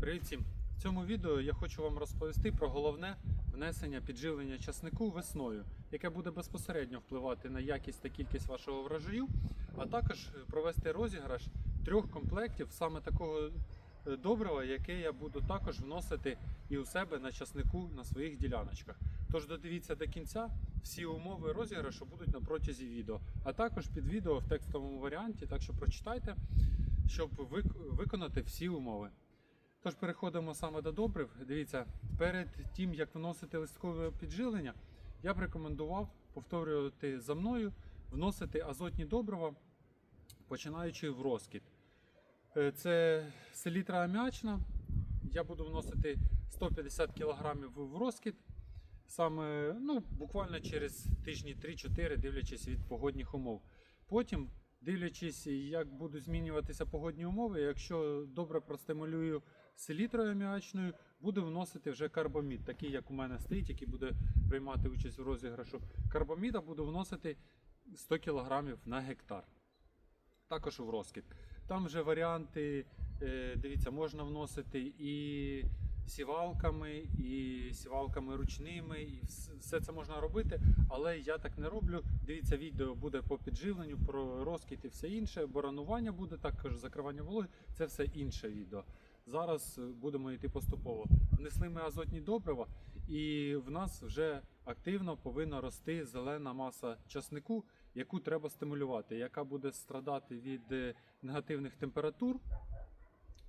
Привіт всім! В цьому відео я хочу вам розповісти про головне внесення підживлення часнику весною, яке буде безпосередньо впливати на якість та кількість вашого врожаю, а також провести розіграш трьох комплектів саме такого е, добрива, яке я буду також вносити і у себе на часнику на своїх діляночках. Тож додивіться до кінця, всі умови розіграшу будуть на протязі відео, а також під відео в текстовому варіанті, так що прочитайте, щоб вик- виконати всі умови. Тож переходимо саме до добрив. Дивіться, перед тим як вносити листкове підживлення, я б рекомендував повторювати за мною, вносити азотні добрива, починаючи в розкид. Е, Це селітра аміачна. Я буду вносити 150 кг в розкид. Саме ну, буквально через тижні 3-4, дивлячись від погодних умов. Потім, дивлячись, як будуть змінюватися погодні умови, якщо добре простимулюю селітрою аміачною, буду вносити вже карбамід, такий як у мене стоїть, який буде приймати участь у розіграшу. Карбаміда буду вносити 100 кг на гектар. Також в розкид. Там вже варіанти, е, дивіться, можна вносити і сівалками, і сівалками ручними, і все це можна робити, але я так не роблю. Дивіться, відео буде по підживленню, про розкид і все інше. Боранування буде, також закривання вологи, це все інше відео. Зараз е, будемо йти поступово. Внесли ми азотні добрива, і в нас вже активно повинна рости зелена маса часнику, яку треба стимулювати, яка буде страдати від е, негативних температур,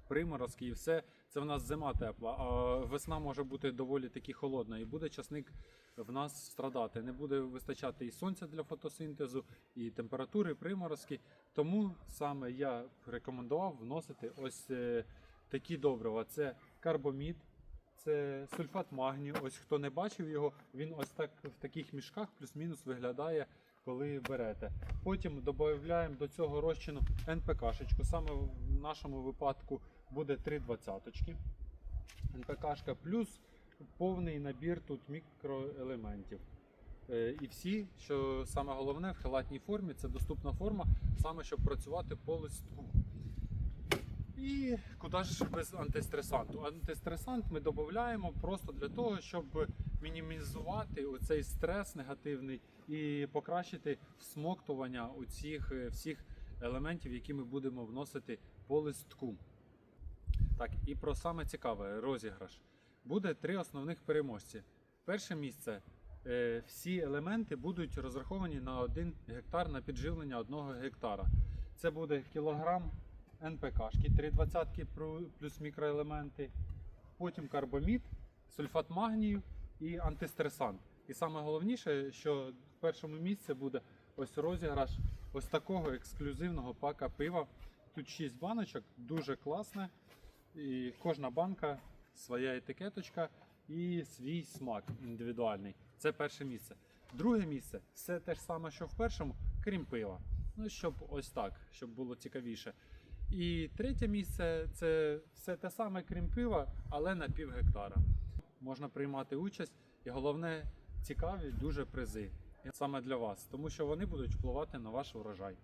приморозки і все. Це в нас зима тепла, а весна може бути доволі таки холодна, і буде часник в нас страдати. Не буде вистачати і сонця для фотосинтезу, і температури, і приморозки. Тому саме я рекомендував вносити ось е, такі добрива: це карбомід. Це сульфат магнію. Ось хто не бачив його, він ось так в таких мішках плюс-мінус виглядає, коли берете. Потім додаємо до цього розчину НПК-шечку. Саме в нашому випадку буде 3 двадцяточки. НПК-шка плюс повний набір тут мікроелементів. Е, І всі, що саме головне в халатній формі, це доступна форма, саме щоб працювати по листку. І куди ж без антистресанту? Антистресант ми додаємо просто для того, щоб мінімізувати оцей стрес негативний і покращити всмоктування оцих е, всіх елементів, які ми будемо вносити по листку. Так, і про саме цікаве розіграш. Буде три основних переможці. Перше місце. е, Всі елементи будуть розраховані на 1 гектар на підживлення 1 гектара. Це буде кілограм НПКшки, 3,20 плюс мікроелементи, потім карбомід, сульфат магнію і антистресант. І саме головніше, що в першому місці буде ось розіграш ось такого ексклюзивного пака пива. Тут 6 баночок, дуже класне. І кожна банка своя етикеточка і свій смак індивідуальний. Це перше місце. Друге місце все те ж саме, що в першому, крім пива. Ну, щоб ось так, щоб було цікавіше. І третє місце це все те саме, крім пива, але на пів гектара. Можна приймати участь, і головне, цікаві дуже призи саме для вас, тому що вони будуть впливати на ваш урожай.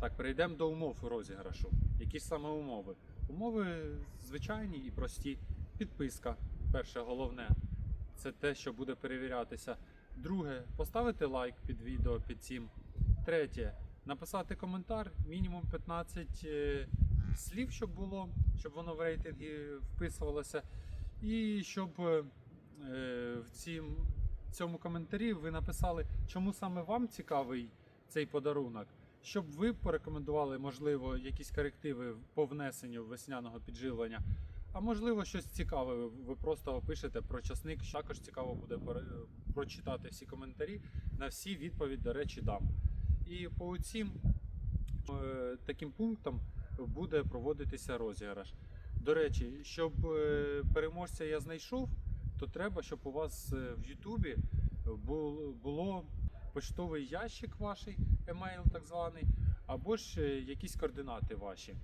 Так, перейдемо до умов розіграшу. Які ж саме умови? Умови звичайні і прості. Підписка, перше головне, це те, що буде перевірятися. Друге, поставити лайк під відео під цим. Третє, написати коментар, мінімум 15 е, слів, щоб було, щоб воно в рейтинги вписувалося. І щоб е, в цьому коментарі ви написали, чому саме вам цікавий цей подарунок. Щоб ви порекомендували, можливо, якісь корективи по внесенню весняного підживлення, а можливо, щось цікаве. ви- просто пишете про часник. Також цікаво буде прочитати всі коментарі. На всі відповідь, до речі, дам. І по цим е, таким пунктам буде проводитися розіграш. До речі, щоб е, переможця я знайшов, то треба, щоб у вас е, в Ютубі було поштовий ящик ваш, емейл так званий, або ж е, якісь координати ваші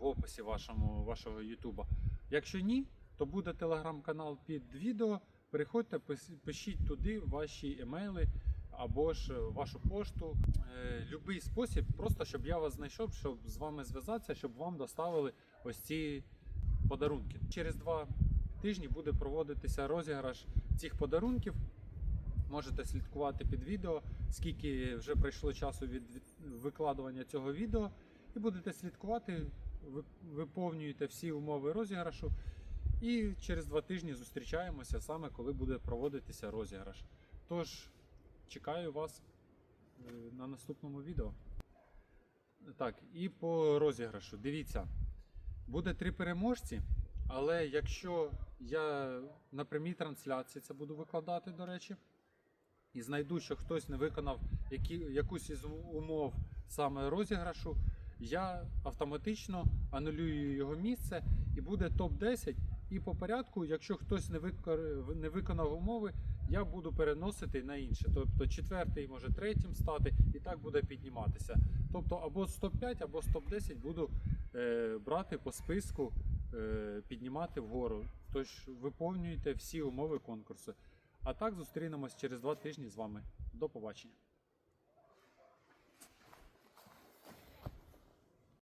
в описі вашому, вашого Ютуба. Якщо ні, то буде телеграм-канал під відео. Переходьте, пишіть туди ваші емейли, або ж вашу пошту. Е, Любий спосіб, просто щоб я вас знайшов, щоб з вами зв'язатися, щоб вам доставили ось ці подарунки. Через два тижні буде проводитися розіграш цих подарунків. Можете слідкувати під відео, скільки вже пройшло часу від викладування цього відео, і будете слідкувати, виповнюєте всі умови розіграшу. І через два тижні зустрічаємося саме, коли буде проводитися розіграш. Тож чекаю вас е, на наступному відео. Так, і по розіграшу. Дивіться, буде три переможці, але якщо я на прямій трансляції це буду викладати, до речі, і знайду, що хтось не виконав які, якусь із умов саме розіграшу, я автоматично анулюю його місце і буде топ-10. І по порядку, якщо хтось не, викор... не виконав умови, я буду переносити на інше. Тобто четвертий може третім стати, і так буде підніматися. Тобто або з топ-5, або з топ-10 буду е, брати по списку, е, піднімати вгору. Тож виповнюйте всі умови конкурсу. А так зустрінемось через два тижні з вами. До побачення.